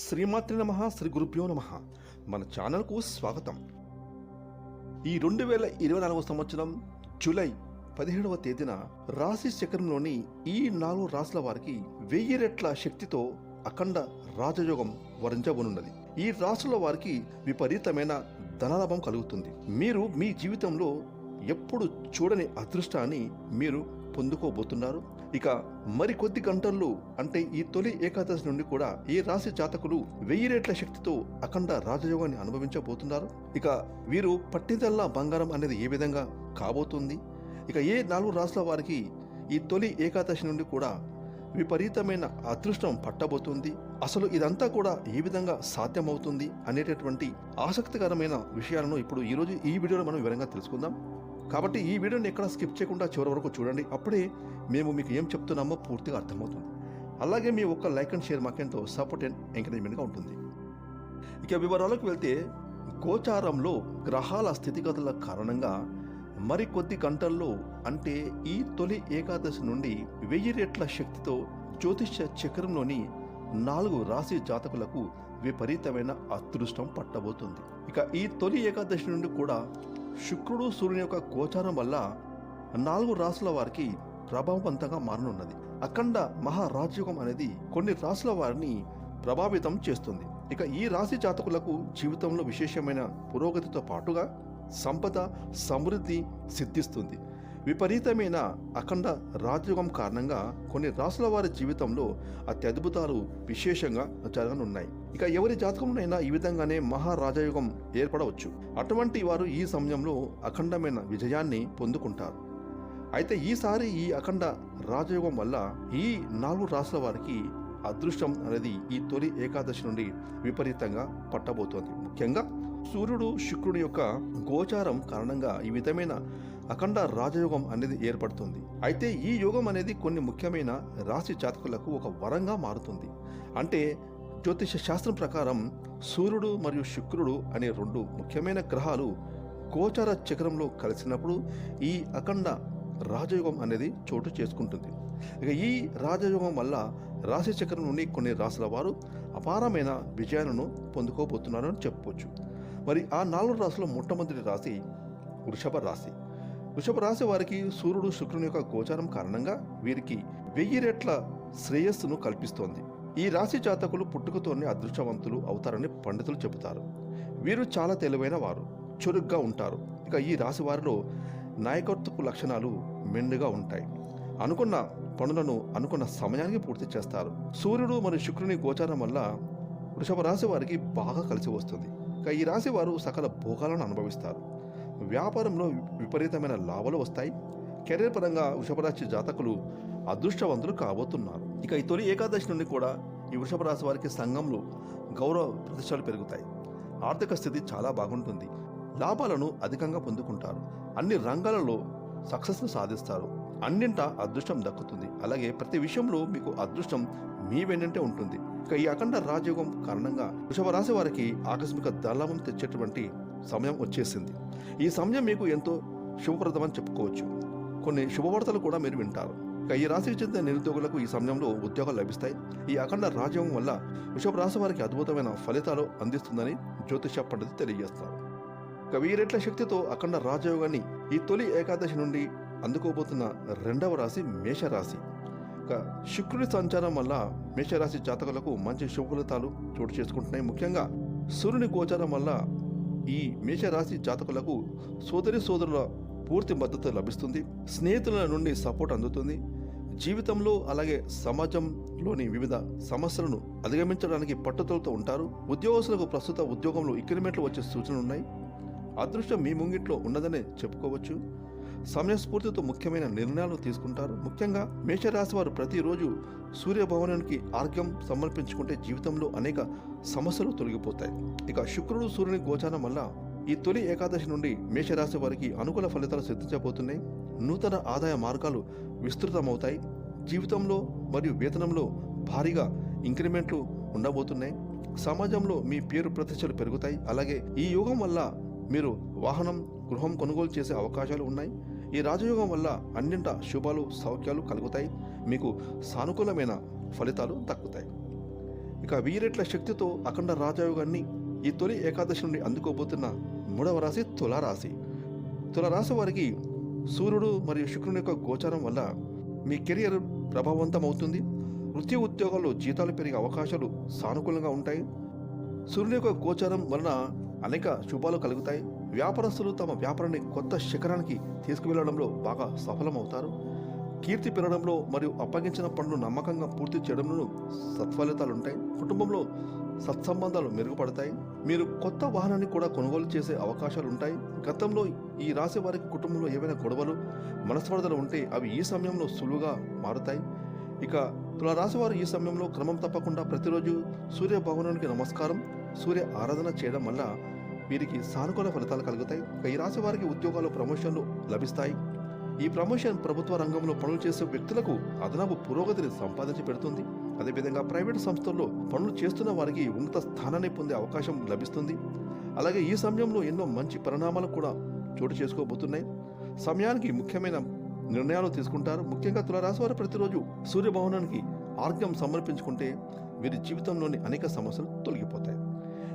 శ్రీమాత్రి నమ శ్రీ గురుభ్యో నమ. మన ఛానల్కు స్వాగతం. ఈ రెండు వేల ఇరవై నాలుగవ సంవత్సరం జూలై పదిహేడవ తేదీన రాశి చక్రంలోని ఈ నాలుగు రాశుల వారికి వెయ్యి రెట్ల శక్తితో అఖండ రాజయోగం వరించబోనున్నది. ఈ రాశుల వారికి విపరీతమైన ధనలాభం కలుగుతుంది. మీరు మీ జీవితంలో ఎప్పుడు చూడని అదృష్టాన్ని మీరు పొందుకోబోతున్నారు. ఇక మరికొద్ది గంటల్లో అంటే ఈ తొలి ఏకాదశి నుండి కూడా ఈ రాశి జాతకులు వెయ్యి రేట్ల శక్తితో అఖండ రాజయోగాన్ని అనుభవించబోతున్నారు. ఇక వీరు పట్టిదల్లా బంగారం అనేది ఏ విధంగా కాబోతుంది? ఇక ఏ నాలుగు రాసుల వారికి ఈ తొలి ఏకాదశి నుండి కూడా విపరీతమైన అదృష్టం పట్టబోతుంది? అసలు ఇదంతా కూడా ఏ విధంగా సాధ్యమవుతుంది అనేటటువంటి ఆసక్తికరమైన విషయాలను ఇప్పుడు ఈరోజు ఈ వీడియోలో మనం వివరంగా తెలుసుకుందాం. కాబట్టి ఈ వీడియోని ఎక్కడ స్కిప్ చేయకుండా చివరి వరకు చూడండి. అప్పుడే మేము మీకు ఏం చెప్తున్నామో పూర్తిగా అర్థమవుతుంది. అలాగే మీ ఒక్క లైక్ అండ్ షేర్ మాకెంతో సపోర్ట్ అండ్ ఎంకరేజ్మెంట్గా ఉంటుంది. ఇక వివరాలకు వెళ్తే గోచారంలో గ్రహాల స్థితిగతుల కారణంగా మరికొద్ది గంటల్లో అంటే ఈ తొలి ఏకాదశి నుండి వెయ్యి రెట్ల శక్తితో జ్యోతిష్య చక్రంలోని నాలుగు రాశి జాతకులకు విపరీతమైన అదృష్టం పట్టబోతుంది. ఇక ఈ తొలి ఏకాదశి నుండి కూడా శుక్రుడు సూర్యుని యొక్క గోచారం వల్ల నాలుగు రాసుల వారికి ప్రభావవంతంగా మారనున్నది. అఖండ మహారాజయోగం అనేది కొన్ని రాసుల వారిని ప్రభావితం చేస్తుంది. ఇక ఈ రాశి జాతకులకు జీవితంలో విశేషమైన పురోగతితో పాటుగా సంపద సమృద్ధి సిద్ధిస్తుంది. విపరీతమైన అఖండ రాజయోగం కారణంగా కొన్ని రాసుల వారి జీవితంలో అత్యద్భుతాలు విశేషంగా జరగనున్నాయి. ఇక ఎవరి జాతకంలోనైనా ఈ విధంగానే మహారాజయోగం ఏర్పడవచ్చు. అటువంటి వారు ఈ సమయంలో అఖండమైన విజయాన్ని పొందుకుంటారు. అయితే ఈసారి ఈ అఖండ రాజయోగం వల్ల ఈ నాలుగు రాసుల వారికి అదృష్టం అనేది ఈ తొలి ఏకాదశి నుండి విపరీతంగా పట్టబోతోంది. ముఖ్యంగా సూర్యుడు శుక్రుడి యొక్క గోచారం కారణంగా ఈ విధమైన అఖండ రాజయోగం అనేది ఏర్పడుతుంది. అయితే ఈ యోగం అనేది కొన్ని ముఖ్యమైన రాశి జాతకులకు ఒక వరంగా మారుతుంది. అంటే జ్యోతిష శాస్త్రం ప్రకారం సూర్యుడు మరియు శుక్రుడు అనే రెండు ముఖ్యమైన గ్రహాలు గోచార చక్రంలో కలిసినప్పుడు ఈ అఖండ రాజయోగం అనేది చోటు చేసుకుంటుంది. ఇక ఈ రాజయోగం వల్ల రాశి చక్రం నుండి కొన్ని రాశుల వారు అపారమైన విజయాలను పొందుకోబోతున్నారని చెప్పవచ్చు మరి ఆ నాలుగు రాశుల మొట్టమొదటి రాశి వృషభ రాశి. వృషభ రాశి వారికి సూర్యుడు శుక్రుని యొక్క గోచారం కారణంగా వీరికి వెయ్యి రెట్ల శ్రేయస్సును కల్పిస్తోంది. ఈ రాశి జాతకులు పుట్టుకతోనే అదృష్టవంతులు అవుతారని పండితులు చెబుతారు. వీరు చాలా తెలివైన వారు చురుగ్గా ఉంటారు. ఇక ఈ రాశి వారిలో నాయకత్వపు లక్షణాలు మెండుగా ఉంటాయి. అనుకున్న పనులను అనుకున్న సమయానికి పూర్తి చేస్తారు. సూర్యుడు మరియు శుక్రుని గోచారం వల్ల వృషభ రాశి వారికి బాగా కలిసి వస్తుంది. ఇక ఈ రాశి వారు సకల భోగాలను అనుభవిస్తారు. వ్యాపారంలో విపరీతమైన లాభాలు వస్తాయి. కెరీర్ పరంగా వృషభరాశి జాతకులు అదృష్టవంతులు కాబోతున్నారు. ఇక ఈ తొలి ఏకాదశి నుండి కూడా ఈ వృషభ రాశి వారికి సంఘంలో గౌరవ ప్రతిష్టలు పెరుగుతాయి. ఆర్థిక స్థితి చాలా బాగుంటుంది. లాభాలను అధికంగా పొందుకుంటారు. అన్ని రంగాలలో సక్సెస్ను సాధిస్తారు. అన్నింట అదృష్టం దక్కుతుంది. అలాగే ప్రతి విషయంలో మీకు అదృష్టం మీ వెన్నంటే ఉంటుంది. ఇక ఈ అఖండ రాజయోగం కారణంగా వృషభ రాశి వారికి ఆకస్మిక దళాభం తెచ్చేటువంటి సమయం వచ్చేసింది. ఈ సమయం మీకు ఎంతో శుభప్రదమని చెప్పుకోవచ్చు. కొన్ని శుభవార్తలు కూడా మీరు వింటారు. ఇక ఈ రాశికి చెందిన నిరుద్యోగులకు ఈ సమయంలో ఉద్యోగాలు లభిస్తాయి. ఈ అఖండ రాజయోగం వల్ల వృషభ రాశి వారికి అద్భుతమైన ఫలితాలు అందిస్తుందని జ్యోతిష పండితులు తెలియజేస్తారు ఇక వీరెట్ల శక్తితో అఖండ రాజయోగాన్ని ఈ తొలి ఏకాదశి నుండి అందుకోబోతున్న రెండవ రాశి మేషరాశి. ఇక శుక్రుడి సంచారం వల్ల మేషరాశి జాతకులకు మంచి శుభ ఫలితాలు చోటు చేసుకుంటున్నాయి. ముఖ్యంగా సూర్యుని గోచారం వల్ల ఈ మేషరాశి జాతకులకు సోదరి సోదరుల పూర్తి మద్దతు లభిస్తుంది. స్నేహితుల నుండి సపోర్ట్ అందుతుంది. జీవితంలో అలాగే సమాజంలోని వివిధ సమస్యలను అధిగమించడానికి పట్టుదలతో ఉంటారు. ఉద్యోగస్తులకు ప్రస్తుత ఉద్యోగంలో ఇంక్రిమెంట్లు వచ్చే సూచనలు ఉన్నాయి. అదృష్టం మీ ముంగిట్లో ఉన్నదనే చెప్పుకోవచ్చు. సమయస్ఫూర్తితో ముఖ్యమైన నిర్ణయాలు తీసుకుంటారు. ముఖ్యంగా మేషరాశి వారు ప్రతిరోజు సూర్యభవనానికి ఆర్ఘ్యం సమర్పించుకుంటే జీవితంలో అనేక సమస్యలు తొలగిపోతాయి. ఇక శుక్రుడు సూర్యుని గోచారం వల్ల ఈ తొలి ఏకాదశి నుండి మేషరాశి వారికి అనుకూల ఫలితాలు సిద్ధించబోతున్నాయి. నూతన ఆదాయ మార్గాలు విస్తృతమవుతాయి. జీవితంలో మరియు వేతనంలో భారీగా ఇంక్రిమెంట్లు ఉండబోతున్నాయి. సమాజంలో మీ పేరు ప్రతిష్టలు పెరుగుతాయి. అలాగే ఈ యోగం వల్ల మీరు వాహనం గృహం కొనుగోలు చేసే అవకాశాలు ఉన్నాయి. ఈ రాజయోగం వల్ల అన్నింట శుభాలు సౌఖ్యాలు కలుగుతాయి. మీకు సానుకూలమైన ఫలితాలు దక్కుతాయి. ఇక వీరెట్ల శక్తితో అఖండ రాజయోగాన్ని ఈ తొలి ఏకాదశి నుండి అందుకోబోతున్న మూడవ రాశి తులారాశి. తులారాశి వారికి సూర్యుడు మరియు శుక్రుని యొక్క గోచారం వల్ల మీ కెరియర్ ప్రభావవంతం అవుతుంది వృత్తి ఉద్యోగాల్లో జీతాలు పెరిగే అవకాశాలు సానుకూలంగా ఉంటాయి. సూర్యుని యొక్క గోచారం వలన అనేక శుభాలు కలుగుతాయి. వ్యాపారస్తులు తమ వ్యాపారాన్ని కొత్త శిఖరానికి తీసుకువెళ్ళడంలో బాగా సఫలమవుతారు. కీర్తి పెరగడంలో మరియు అప్పగించిన పనులు నమ్మకంగా పూర్తి చేయడంలో సత్ఫలితాలు ఉంటాయి కుటుంబంలో సత్సంబంధాలు మెరుగుపడతాయి. మీరు కొత్త వాహనాన్ని కూడా కొనుగోలు చేసే అవకాశాలు ఉంటాయి గతంలో ఈ రాశి వారికి కుటుంబంలో ఏవైనా గొడవలు మనస్పర్ధలు ఉంటే అవి ఈ సమయంలో సులువుగా మారుతాయి. ఇక తులరాశి వారు ఈ సమయంలో క్రమం తప్పకుండా ప్రతిరోజు సూర్య భగవానునికి నమస్కారం సూర్య ఆరాధన చేయడం వల్ల వీరికి సానుకూల ఫలితాలు కలుగుతాయి. ఈ రాశి వారికి ఉద్యోగాలు ప్రమోషన్లు లభిస్తాయి. ఈ ప్రమోషన్ ప్రభుత్వ రంగంలో పనులు చేసే వ్యక్తులకు అదనపు పురోగతిని సంపాదించి పెడుతుంది. అదేవిధంగా ప్రైవేట్ సంస్థల్లో పనులు చేస్తున్న వారికి ఉన్నత స్థానాన్ని పొందే అవకాశం లభిస్తుంది. అలాగే ఈ సమయంలో ఎన్నో మంచి పరిణామాలు కూడా చోటు చేసుకోబోతున్నాయి. సమయానికి ముఖ్యమైన నిర్ణయాలు తీసుకుంటారు. ముఖ్యంగా తులారాశి వారు ప్రతిరోజు సూర్యభవనానికి ఆర్ఘ్యం సమర్పించుకుంటే వీరి జీవితంలోని అనేక సమస్యలు తొలగిపోతాయి.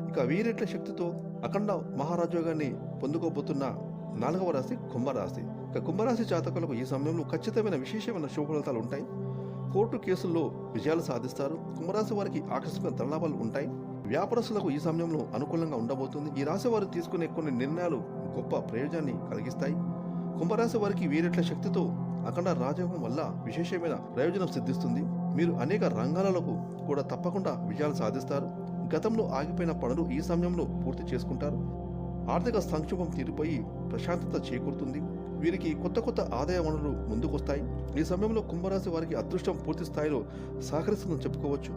ఇక వీరెట్ల శక్తితో అఖండ మహారాజోగాన్ని పొందుకోబోతున్న నాలుగవ రాశి కుంభరాశి. ఇక కుంభరాశి జాతకులకు ఈ సమయంలో ఖచ్చితమైన విశేషమైన శుభఫలితాలు ఉంటాయి. కోర్టు కేసుల్లో విజయాలు సాధిస్తారు. కుంభరాశి వారికి ఆకస్మిక ధనలాభాలు ఉంటాయి. వ్యాపారస్తులకు ఈ సమయంలో అనుకూలంగా ఉండబోతుంది. ఈ రాశి వారు తీసుకునే కొన్ని నిర్ణయాలు గొప్ప ప్రయోజనాన్ని కలిగిస్తాయి. కుంభరాశి వారికి వీరెట్ల శక్తితో అఖండ రాజయోగం వల్ల విశేషమైన ప్రయోజనం సిద్ధిస్తుంది. మీరు అనేక రంగాలకు కూడా తప్పకుండా విజయాలు సాధిస్తారు. గతంలో ఆగిపోయిన పనులు ఈ సమయంలో పూర్తి చేసుకుంటారు. ఆర్థిక సంక్షోభం తీరిపోయి ప్రశాంతత చేకూరుతుంది. వీరికి కొత్త కొత్త ఆదాయ వనరులు ముందుకొస్తాయి. ఈ సమయంలో కుంభరాశి వారికి అదృష్టం పూర్తి స్థాయిలో సహకరిస్తుందని చెప్పుకోవచ్చు.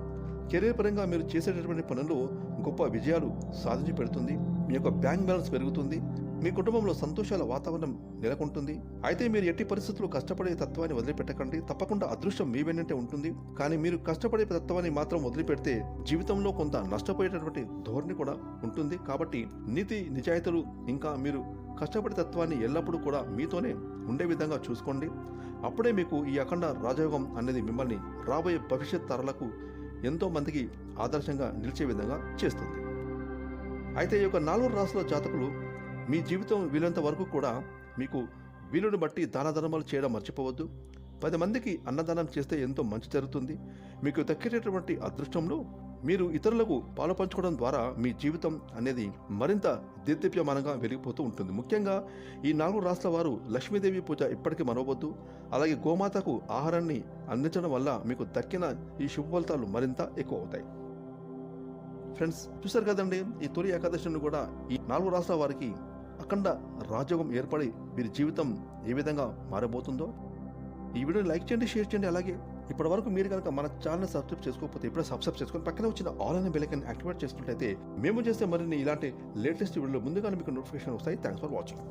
కెరీర్ పరంగా మీరు చేసేటటువంటి పనుల్లో గొప్ప విజయాలు సాధించి పెడుతుంది మీ యొక్క బ్యాంక్ బ్యాలెన్స్ పెరుగుతుంది. మీ కుటుంబంలో సంతోషాల వాతావరణం నెలకొంటుంది. అయితే మీరు ఎట్టి పరిస్థితుల్లో కష్టపడే తత్వాన్ని వదిలిపెట్టకండి. తప్పకుండా అదృష్టం మీ వెన్నంటే ఉంటుంది. కానీ మీరు కష్టపడే తత్వాన్ని మాత్రం వదిలిపెడితే జీవితంలో కొంత నష్టపోయేటటువంటి ధోరణి కూడా ఉంటుంది. కాబట్టి నీతి నిజాయితీలు ఇంకా మీరు కష్టపడే తత్వాన్ని ఎల్లప్పుడూ కూడా మీతోనే ఉండే విధంగా చూసుకోండి. అప్పుడే మీకు ఈ అఖండ రాజయోగం అనేది మిమ్మల్ని రాబోయే భవిష్యత్ తరాలకు ఎంతో మందికి ఆదర్శంగా నిలిచే విధంగా చేస్తుంది. అయితే ఈ యొక్క నాలుగు రాసుల జాతకులు మీ జీవితం వీలంత వరకు కూడా మీకు వీలుని బట్టి దానధర్మాలు చేయడం మర్చిపోవద్దు. పది మందికి అన్నదానం చేస్తే ఎంతో మంచి జరుగుతుంది. మీకు దక్కేటటువంటి అదృష్టంలో మీరు ఇతరులకు పాలు పంచుకోవడం ద్వారా మీ జీవితం అనేది మరింత దేదీప్యమానంగా వెలిగిపోతూ ఉంటుంది. ముఖ్యంగా ఈ నాలుగు రాష్ట్రాల వారు లక్ష్మీదేవి పూజ ఇప్పటికీ మరవద్దు. అలాగే గోమాతకు ఆహారాన్ని అందించడం వల్ల మీకు దక్కిన ఈ శుభ ఫలితాలు మరింత ఎక్కువ అవుతాయి ఫ్రెండ్స్ చూశారు కదండి ఈ తొలి ఏకాదశిని కూడా ఈ నాలుగు రాష్ట్రాల వారికి అఖండ రాజయోగం ఏర్పడి వీరి జీవితం ఏ విధంగా మారబోతుందో ఈ వీడియోని లైక్ చేయండి షేర్ చేయండి. అలాగే ఇప్పటి వరకు మీరు కనుక మన ఛానల్ సబ్స్క్రైబ్ చేసుకోకపోతే ఇప్పుడే సబ్స్క్రైబ్ చేసుకొని పక్కన వచ్చిన ఆల్ అనే బెలైకన్ యాక్టివేట్ చేసుకుంటే మేము చేస్తే మరిన్ని ఇలాంటి లేటెస్ట్ వీడియోలు ముందుగానే మీకు నోటిఫికేషన్ వస్తాయి. Thanks for watching